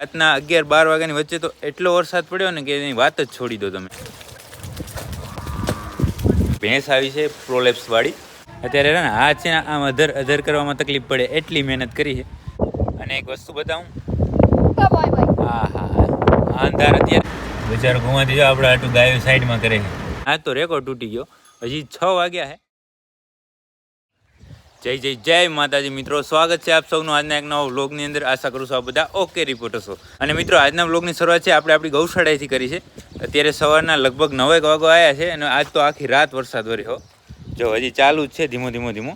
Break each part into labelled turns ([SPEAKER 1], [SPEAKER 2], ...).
[SPEAKER 1] રાતના અગિયાર, બાર વાગ્યાની વચ્ચે તો એટલો વરસાદ પડ્યો ને કે એની વાત જ છોડી દો તમે. ભેંસ આવી છે પ્રોલેપ્સ વાળી. અત્યારે છે ને આ છે આમ અધર અધર કરવામાં તકલીફ પડે એટલી મહેનત કરી છે. અને એક વસ્તુ બતાવું. હા હા હા. અંધાર અત્યારે. બજાર ઘુમાતી જો આપણે આટલું ગાયો સાઈડમાં કરે છે. આ તો રેકોર્ડ તૂટી ગયો. હજી છ વાગ્યા હે જય જય જય માતાજી. મિત્રો, સ્વાગત છે આપ સૌનું આજના એક નવા વ્લોગની અંદર. આશા કરું છું આ બધા ઓકે રિપોર્ટર છો અને મિત્રો, આજના વ્લોગની શરૂઆત છે, આપણે આપણી ગૌશાળાએથી કરી છે. અત્યારે સવારના લગભગ નવેક વાગો આવ્યા છે અને આજ તો આખી રાત વરસાદ વર્યો જો, હજી ચાલુ જ છે ધીમો ધીમો ધીમો.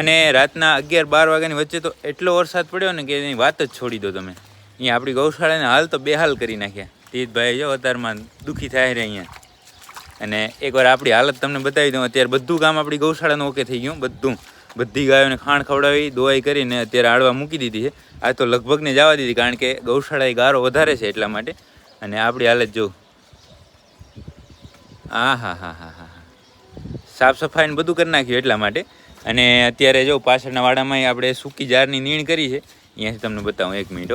[SPEAKER 1] અને રાતના અગિયાર બાર વાગ્યાની વચ્ચે તો એટલો વરસાદ પડ્યો ને કે એની વાત જ છોડી દો તમે. અહીંયા આપણી ગૌશાળાને હાલ તો બેહાલ કરી નાખ્યા. તીજભાઈ, જો અત્યારમાં દુઃખી થાય રે અહીંયા. અને એકવાર આપણી હાલત તમને બતાવી દઉં. અત્યારે બધું કામ આપણી ગૌશાળાનું ઓકે થઈ ગયું બધું. બધી ગાયોને ખાણ ખવડાવી, દોવાઈ કરીને અત્યારે આડવા મૂકી દીધી છે. આ તો લગભગને જવા દીધી, કારણ કે ગૌશાળાએ ગારો વધારે છે એટલા માટે. અને આપણી હાલત જો હા હા હા હા હા. સાફ સફાઈને બધું કરી નાખ્યું એટલા માટે. અને અત્યારે જો પાછળના વાડામાં આપણે સૂકી જારની નીણ કરી છે. અહીંયાથી તમને બતાવું, એક મિનિટ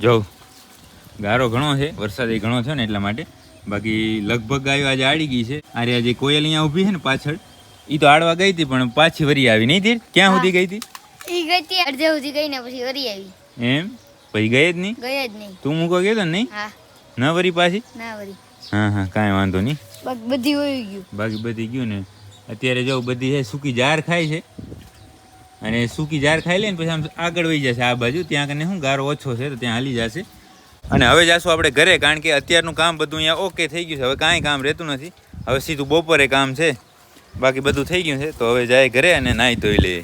[SPEAKER 1] જો, ગારો ઘણો છે, વરસાદ એ ઘણો છે ને એટલા માટે. બાકી લગભગ ગાયો આજે આડી ગઈ છે. અરે આજે કોયલ અહીંયા ઊભી છે ને પાછળ. એ તો આડવા ગઈ હતી પણ પાછી વરી આવી નહીં તીર ક્યાં સુધી ગઈ હતી
[SPEAKER 2] ઈ ગઈ હતી અડધે સુધી ગઈ ને પછી વરી આવી.
[SPEAKER 1] એમ? પછી ગઈ જ નહીં
[SPEAKER 2] ગઈ જ નહીં
[SPEAKER 1] તું મૂકો ગયો તો ને નહીં
[SPEAKER 2] હા.
[SPEAKER 1] ન વરી પાછી?
[SPEAKER 2] ના વરી.
[SPEAKER 1] હા હા કાંઈ વાંધો નહીં
[SPEAKER 2] બાકી બધી હોય ગયું.
[SPEAKER 1] બાકી બધી ગયું ને. અત્યારે જો બધી છે સૂકી જાર ખાય છે. અને સૂકી જાર ખાઈ લે ને પછી આમ આગળ વહી જશે આ બાજુ. ત્યાં કને શું ગારો ઓછો છે તો ત્યાં હાલી જશે. અને હવે જાશું આપણે ઘરે કારણ કે અત્યારનું કામ બધું અહીંયા ઓકે થઈ ગયું છે. હવે કાંઈ કામ રહેતું નથી. હવે સીધું બપોરે કામ છે. બાકી બધું થઈ ગયું છે તો હવે જાય ઘરે અને નાહી ધોઈ લઈએ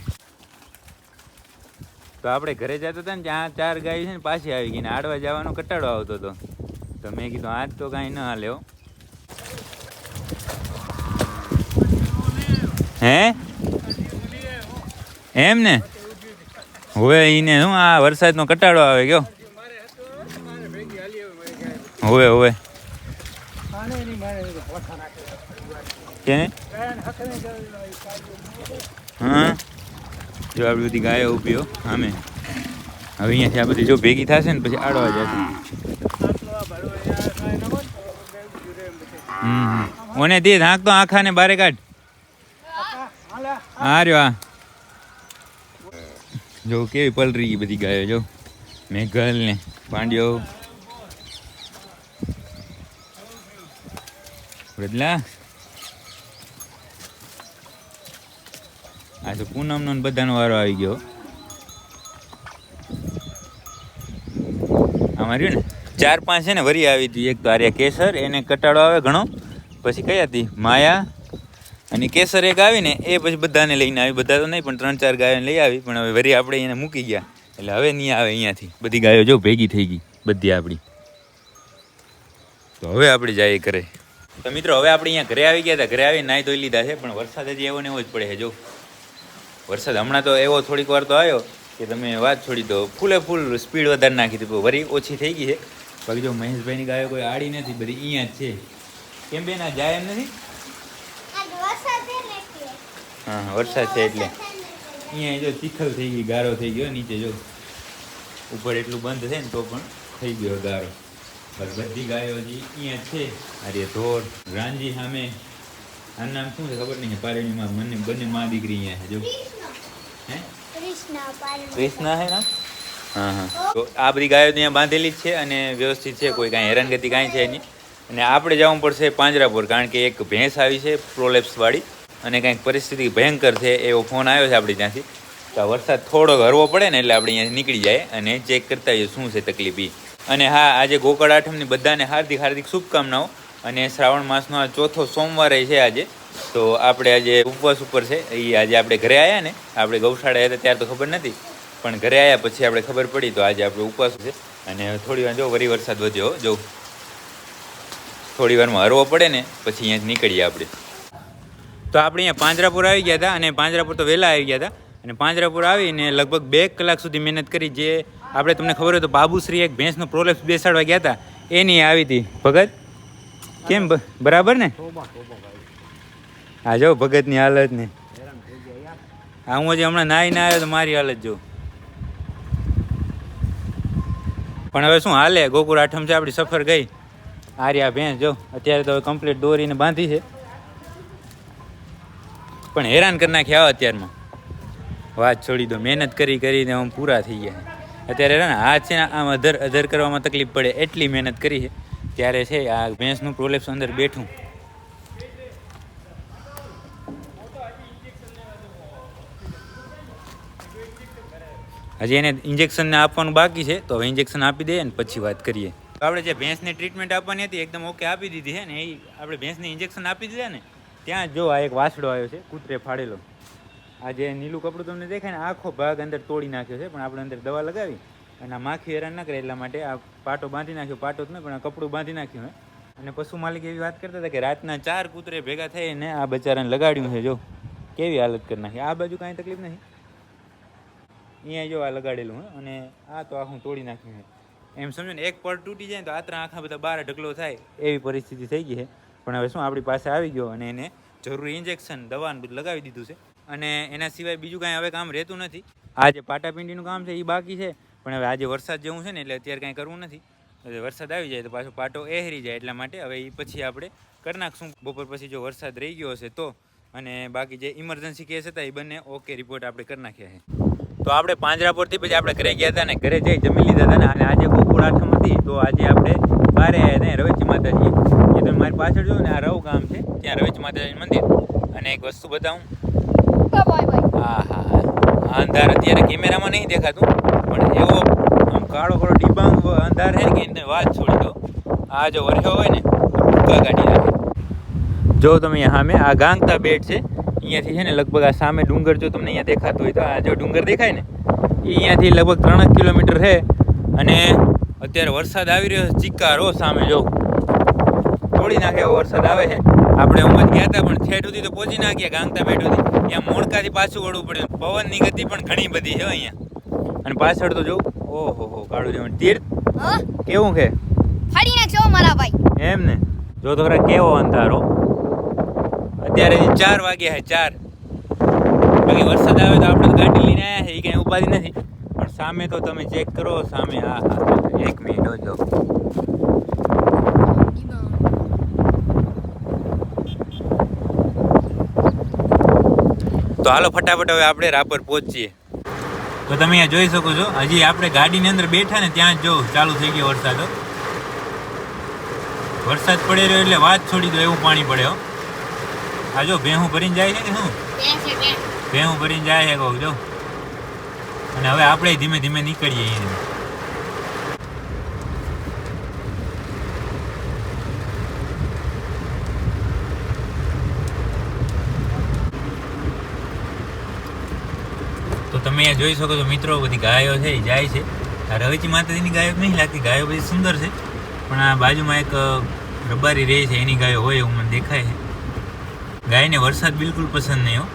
[SPEAKER 1] તો આપણે ઘરે જતા હતા ને ત્યાં ચાર ગાય છે ને પાછી આવી ગઈ ને આડવા જવાનો કટાડો આવતો હતો તો મેં કીધું આજ તો કાંઈ ન હાલ્યો હે. એમ ને? હવે એને શું આ વરસાદનો કટાડો આવે ગયો? હવે હવે. કે હા? જો આ બધી ગાયો હો, આમે. હવે અહીંયાથી આ બધી જો ભેગી થશે ને પછી આડવા જશે. ઓને દે હાંક તો આખા ને બારે કાઢ. આ રહ્યો આ જો કેવી પલરી ગઈ બધી ગાયો, જો. મેઘલ ને પાંડ્યો. બદલા આ તો પૂનમનો બધાનો વારો આવી ગયો. આમાં રહ્યું ને? ચાર પાંચ છે ને, વરી આવી હતી. એક તો આર્યા કેસર, એને કટાડો આવે ઘણો. પછી કઈ હતી? માયા અને કેસર એક આવી ને એ પછી બધાને લઈને આવી. બધા તો નહીં, પણ ત્રણ ચાર ગાયોને લઈ આવી. પણ હવે વરી આપણે એને મૂકી ગયા. એટલે હવે નહીં આવે અહીંયાથી. બધી ગાયો જો ભેગી થઈ ગઈ, બધી આપણી. તો હવે આપણે જઈએ ઘરે. તો મિત્રો, હવે આપણે અહીંયા ઘરે આવી ગયા હતા. ઘરે આવી નાહી ધોઈ લીધા છે, પણ વરસાદ હજી એવો ને એવો જ પડે છે, જો. વરસાદ હમણાં તો એવો થોડીક વાર તો આવ્યો કે તમે વાત છોડી દો. ફૂલે ફૂલ સ્પીડ વધારે નાખી દીધી. વરી ઓછી થઈ ગઈ છે. બાકી જો મહેશભાઈની ગાયો કોઈ આડી નથી બધી અહીંયા જ છે. કેમ બેન આ જાય એમ નથી? હા હા વરસાદ છે એટલે. અહીંયા જો તીખલ થઈ ગઈ ગારો થઈ ગયો નીચે જો. ઉપર એટલું બંધ છે ને તો પણ થઈ ગયો ગારો. બધી ગાયો હજી અહીંયા છે. આર્ય ધોર રાંજી સામે. આનું નામ શું છે ખબર નહીં પારેણીમાં મને બંને મા દીકરી અહીંયા છે જો. કૃષ્ણા હે ના? હા હા. તો આ બધી ગાયો ત્યાં બાંધેલી જ છે અને વ્યવસ્થિત છે કોઈ કાંઈ હેરાનગતિ કાંઈ છે નહીં. અને આપણે જવું પડશે પાંજરાપુર કારણ કે એક ભેંસ આવી છે પ્રોલેપ્સ વાળી અને કંઈક પરિસ્થિતિ ભયંકર છે એવો ફોન આવ્યો છે આપણે ત્યાંથી. તો વરસાદ થોડો હરવો પડે ને એટલે આપણે અહીંયા નીકળી જાય અને ચેક કરતા હોઈએ શું છે તકલીફ. અને હા આજે ગોકળ આઠમની બધાને હાર્દિક હાર્દિક શુભકામનાઓ. અને શ્રાવણ માસનો આ ચોથો સોમવારે છે આજે. તો આપણે આજે ઉપવાસ ઉપર છે. એ આજે આપણે ઘરે આવ્યા ને. આપણે ગૌશાળા હતા ત્યારે તો ખબર નથી પણ ઘરે આવ્યા પછી આપણે ખબર પડી તો આજે આપણે ઉપવાસ છે. અને થોડી વાર જો વરી વરસાદ વધ્યો જો થોડી વારમાં હરવો પડે ને પછી અહીંયા નીકળીએ આપણે. તો આપણે અહીંયા પાંજરાપુર આવી ગયા હતા અને પાંજરાપુર તો વહેલા આવી ગયા હતા. અને પાંજરાપુર આવીને લગભગ બે કલાક સુધી મહેનત કરી જે આપણે તમને ખબર હોય તો બાબુશ્રી એક ભેંસનો પ્રોલેપ્સ બેસાડવા ગયા હતા. એની આવી હતી. ભગત? કેમ? બરાબર ને? હા જો ભગતની હાલત ને. હા હજી હમણાં નાઈ ના આવ્યો તો મારી હાલત જો પણ હવે શું હાલે? ગોકુળ આઠમ છે, આપણી સફર ગઈ. આર્યા ભેંસ જો, અત્યારે તો કમ્પ્લીટ દોરીને બાંધી છે. પણ હેરાન કરી નાખ્યા અત્યારમાં. વાત છોડી દો, મહેનત કરી કરીને આમ પૂરા થઈ ગયા. અત્યારે ને હાથ છે ને, આમ અધર અધર કરવામાં તકલીફ પડે એટલી મહેનત કરી છે. ત્યારે છે, આ ભેંસનું પ્રોલેપ્સ અંદર બેઠું. હજી એને ઇન્જેક્શનને આપવાનું બાકી છે, તો હવે ઇન્જેક્શન આપી દઈએ ને પછી વાત કરીએ. આપણે જે ભેંસને ટ્રીટમેન્ટ આપવાની હતી, એકદમ ઓકે આપી દીધી છે ને, એ આપણે ભેંસને ઇન્જેક્શન આપી દીધા ને, ત્યાં જો આ એક વાસડો આવ્યો છે, કૂતરે ફાડેલો. આ જે નીલું કપડું તમને દેખાય ને, આખો ભાગ અંદર તોડી નાખ્યો છે, પણ આપણે અંદર દવા લગાવી અને આ માખી હેરાન ના કરે, એટલા માટે આ પાટો બાંધી નાખ્યો, પાટો જ નહીં, પણ આ કપડું બાંધી નાખ્યું અને પશુ માલિક એવી વાત કરતા હતા કે રાતના ચાર કૂતરે ભેગા થઈને આ બચારાને લગાડ્યું છે, જો. કેવી હાલત કરી નાખી. આ બાજુ કાંઈ તકલીફ નહીં. અહીંયા જો આ લગાડેલું હે અને આ તો આખું તોડી નાખ્યું છે. એમ સમજો ને એક પડ તૂટી જાય તો આત્રા આખા બધા બાર ઢગલો થાય. એવી પરિસ્થિતિ થઈ ગઈ છે. પણ હવે શું આપણી પાસે આવી ગયો અને એને જરૂરી ઇન્જેક્શન દવા બધું લગાવી દીધું છે. અને એના સિવાય બીજું કાંઈ હવે કામ રહેતું નથી. આ જે પાટાપિંડીનું કામ છે એ બાકી છે. પણ હવે આજે વરસાદ જેવું છે ને એટલે અત્યારે કાંઈ કરવું નથી. હવે વરસાદ આવી જાય તો પાછો પાટો એહરી જાય એટલા માટે હવે એ પછી આપણે કરી નાખશું. બપોર પછી જો વરસાદ રહી ગયો હશે તો. અને બાકી જે ઇમરજન્સી કેસ હતા એ બંને ઓકે રિપોર્ટ આપણે કરી નાખ્યા છે. તો આપણે પાંજરાપુરથી પછી આપણે ઘરે ગયા હતા ને ઘરે જઈ જમી લીધા હતા ને અને આજે ગોકુળ આઠમ હતી. તો આજે આપણે બારે આવ્યા હતા રવેચી માતાજી. એ તમે મારી પાછળ જોયું ને, આ રવ ગામ છે, ત્યાં રવેચી માતાજી મંદિર. અને એક વસ્તુ બતાવું. હા હા અંધાર અત્યારે કેમેરામાં નહીં દેખાતું, પણ એવો આમ કાળો કાળો ડિબાંગ અંધાર છે ને કે એને વાત છોડી દો. આ જો વર્ષો હોય ને ભૂકા કાઢી નાખે જો તમે સામે, આ ગાંગતા બેટ છે અહીંયાથી છે ને લગભગ આ સામે ડુંગર જો તમને અહીંયા દેખાતો હોય તો આ જો ડુંગર દેખાય ને એ અહીંયાથી લગભગ ત્રણ જ કિલોમીટર છે અને અત્યારે વરસાદ આવી રહ્યો છે ચિક્કારો સામે જો. તોડી નાખે એવો વરસાદ આવે છે. આપણે ઉમજ ગયા હતા પણ છેટ સુધી તો પહોંચી ના ગયા ગાંગતા બેટ સુધી. ત્યાં મોડકાથી પાછું વળવું પડ્યું. પવનની ગતિ પણ ઘણી બધી છે અહીંયા. અને પાછળ તો જો ઓહો હો કાળું જવાનું તીર્થ કેવું છે?
[SPEAKER 2] ફાડી નાખશો મારા ભાઈ.
[SPEAKER 1] એમ ને? જો તો ખરા કેવો અંધારો. અત્યારે ચાર વાગ્યા છે ચાર. બાકી વરસાદ આવે તો આપણે ગાડી લઈને આવ્યા છે એ કાંઈ ઉપાધિ નથી. પણ સામે તો તમે ચેક કરો, સામે, હા એક મિનિટ જો. તો હાલો ફટાફટ હવે આપણે રાપર પહોંચીએ. તો તમે અહીંયા જોઈ શકો છો, હજી આપણે ગાડીની અંદર બેઠા ને ત્યાં જ જો ચાલુ થઈ ગયો વરસાદ વરસાદ પડે રહ્યો એટલે વાત છોડી દો, એવું પાણી પડે, હો. આ જો ભેહું ભરીને જાય છે કે શું? ભેહું ભરીને જાય છે કહું જો. અને હવે આપણે ધીમે ધીમે નીકળીએ અહીંયા. તો તમે અહીંયા જોઈ શકો છો મિત્રો બધી ગાયો છે એ જાય છે. આ રવેચી માતાજીની ગાયો નહીં લાગતી ગાયો બધી સુંદર છે. પણ આ બાજુમાં એક રબારી રહે છે એની ગાયો હોય એવું મને દેખાય છે. ગાયને વરસાદ બિલકુલ પસંદ નહીં હો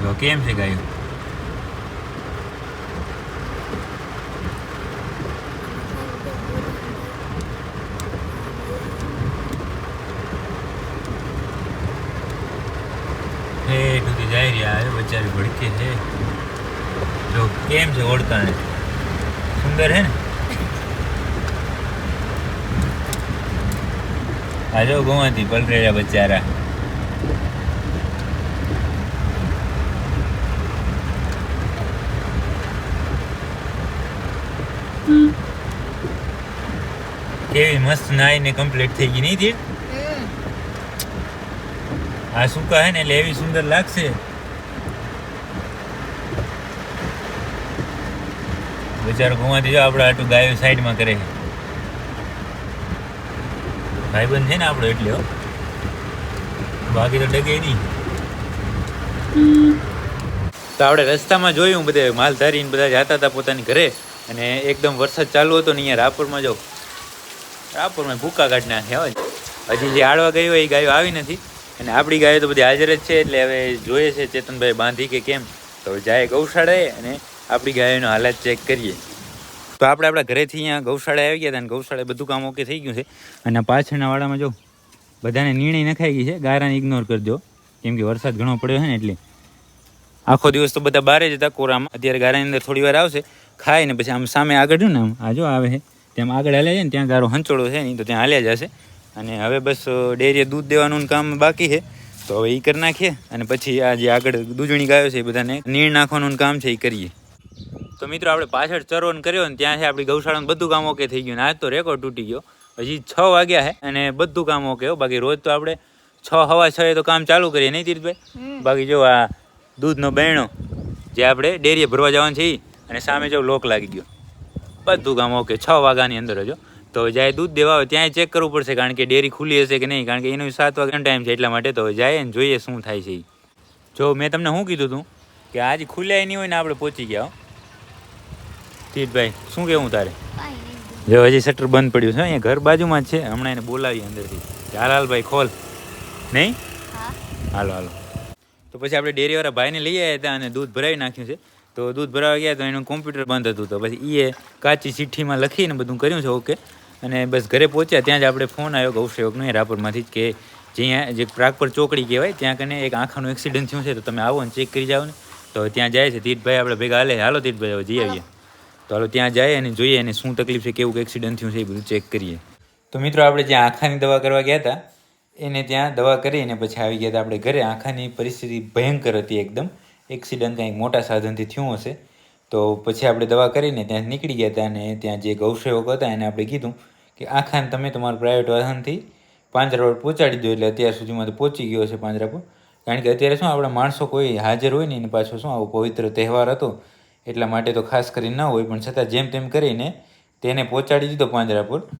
[SPEAKER 1] જો કેમ છે ગાયો હે સુધી જાય રહ્યા હવે બચારી ભડકે છે જો કેમ છે ઓળતાણે સુંદર હે ને જો ગોવાથી પલરેડા બચારા. કેવી મસ્ત નાઈને કમ્પ્લીટ થઈ ગઈ નહીં તીર આ સૂકા હે ને એટલે એવી સુંદર લાગશે. બચારો ગુમાથી જો આપણે આટલું ગાયો સાઈડમાં કરે. છે ભાઈબંધ છે ને આપણો એટલે બાકી તો ડગે નહીં. તો આપણે રસ્તામાં જોયું, બધે માલ ને બધા જતા હતા પોતાની ઘરે, અને એકદમ વરસાદ ચાલુ હતો ને અહીંયા રાપરમાં જો. રાપરમાં ભૂકા કાઢ નાખ્યા હોય. હજી જે આડવા ગઈ હોય એ ગાયો આવી નથી. અને આપણી ગાયો તો બધી હાજર જ છે, એટલે હવે જોઈએ છે ચેતનભાઈ બાંધી કે કેમ. તો હવે જાય ગૌશાળાએ અને આપણી ગાયોનો હાલત ચેક કરીએ. તો આપણે આપણા ઘરેથી અહીંયા ગૌશાળા આવી ગયા હતા અને ગૌશાળા બધું કામ ઓકે થઈ ગયું છે. અને પાછળના વાડામાં જો બધાને નિર્ણય નખાઈ ગઈ છે, ગારાને ઇગ્નોર કરજો. કેમ કે વરસાદ ઘણો પડ્યો છે ને એટલે. આખો દિવસ તો બધા બહાર જ હતા કોરામાં. અત્યારે ગારાની અંદર થોડી વાર આવશે, ખાય ને પછી આમ સામે આગળ જો ને આમ, આ જો આવે છે. તેમ આગળ હાલ્યા છે ને, ત્યાં ગારો હંચોળો છે નહીં તો ત્યાં હાલ્યા જશે. અને હવે બસ ડેરીએ દૂધ દેવાનું કામ બાકી છે. તો હવે એ કરી નાખીએ અને પછી આ જે આગળ દૂધણી ગાયો છે એ બધાને નીણ નાખવાનું કામ છે એ કરીએ. તો મિત્રો આપણે પાછળ ચરોન કર્યો ને ત્યાંથી આપણી ગૌશાળામાં બધું કામ ઓકે થઈ ગયું ને આજ તો રેકોર્ડ તૂટી ગયો. હજી છ વાગ્યા છે અને બધું કામ ઓકે બાકી રોજ તો આપણે છ હવા છ એ તો કામ ચાલુ કરીએ નહીં તીર્થભાઈ? બાકી જો આ દૂધનો બહેણો જે આપણે ડેરીએ ભરવા જવાનું છે અને સામે જો લોક લાગી ગયો. બધું કામ ઓકે છ વાગ્યાની અંદર હજો તો જાય દૂધ દેવા હોય ત્યાં ચેક કરવું પડશે કારણ કે ડેરી ખુલ્લી હશે કે નહીં કારણ કે એનો સાત વાગ્યાનો ટાઈમ છે એટલા માટે તો જાય ને જોઈએ શું થાય છે જો મેં તમને શું કીધું હતું કે આજ ખુલ્યા નહીં હોય ને આપણે પહોંચી ગયા હો. તીર્થભાઈ શું કેવું તારે? જો હજી શટર બંધ પડ્યું છે અહીંયા ઘર બાજુમાં જ છે. હમણાં એને બોલાવી અંદરથી. હાલ હાલ ભાઈ ખોલ. નહીં? હાલો હાલો. તો પછી આપણે ડેરીવાળા ભાઈને લઈ આવ્યા હતા અને દૂધ ભરાવી નાખ્યું છે. તો દૂધ ભરાવા ગયા તો એનું કોમ્પ્યુટર બંધ હતું. તો પછી એ કાચી ચિઠ્ઠીમાં લખીને બધું કર્યું છે ઓકે. અને બસ ઘરે પહોંચ્યા ત્યાં જ આપણે ફોન આવ્યો ગૌસેવકનો એ રાપરમાંથી જ કે જ્યાં જે પ્રાગપર ચોકડી કહેવાય ત્યાં કને એક આંખાનું એક્સિડન્ટ થયું છે તો તમે આવો ને ચેક કરી જાઓ ને. તો ત્યાં જાય છે તીર્થભાઈ આપણે ભેગા હાલે. હાલો તીર્થભાઈ હવે જઈ આવીએ. તો હાલો, ત્યાં જાય અને જોઈએ અને શું તકલીફ છે, કેવું એક્સિડન્ટ થયું છે, એ બધું ચેક કરીએ. તો મિત્રો, આપણે જ્યાં આંખાની દવા કરવા ગયા હતા, એને ત્યાં દવા કરીને પછી આવી ગયા હતા આપણે ઘરે. આંખાની પરિસ્થિતિ ભયંકર હતી એકદમ. એક્સિડન્ટ કંઈક મોટા સાધનથી થયું હશે. તો પછી આપણે દવા કરીને ત્યાં નીકળી ગયા હતા અને ત્યાં જે ગૌસેવક હતા, એને આપણે કીધું કે આંખાને તમે તમારા પ્રાઇવેટ વાહનથી પાંજરા પર પહોંચાડી દો, એટલે અત્યાર સુધીમાં તો પહોંચી ગયો છે પાંજરા પર. કારણ કે અત્યારે શું, આપણા માણસો કોઈ હાજર હોય ને એને પાછો શું, આવો પવિત્ર તહેવાર હતો. એટલા માટે તો ખાસ કરીને ના હોય, પણ છતાં જેમ તેમ કરીને તેને પહોંચાડી દીધો પાંજરા પર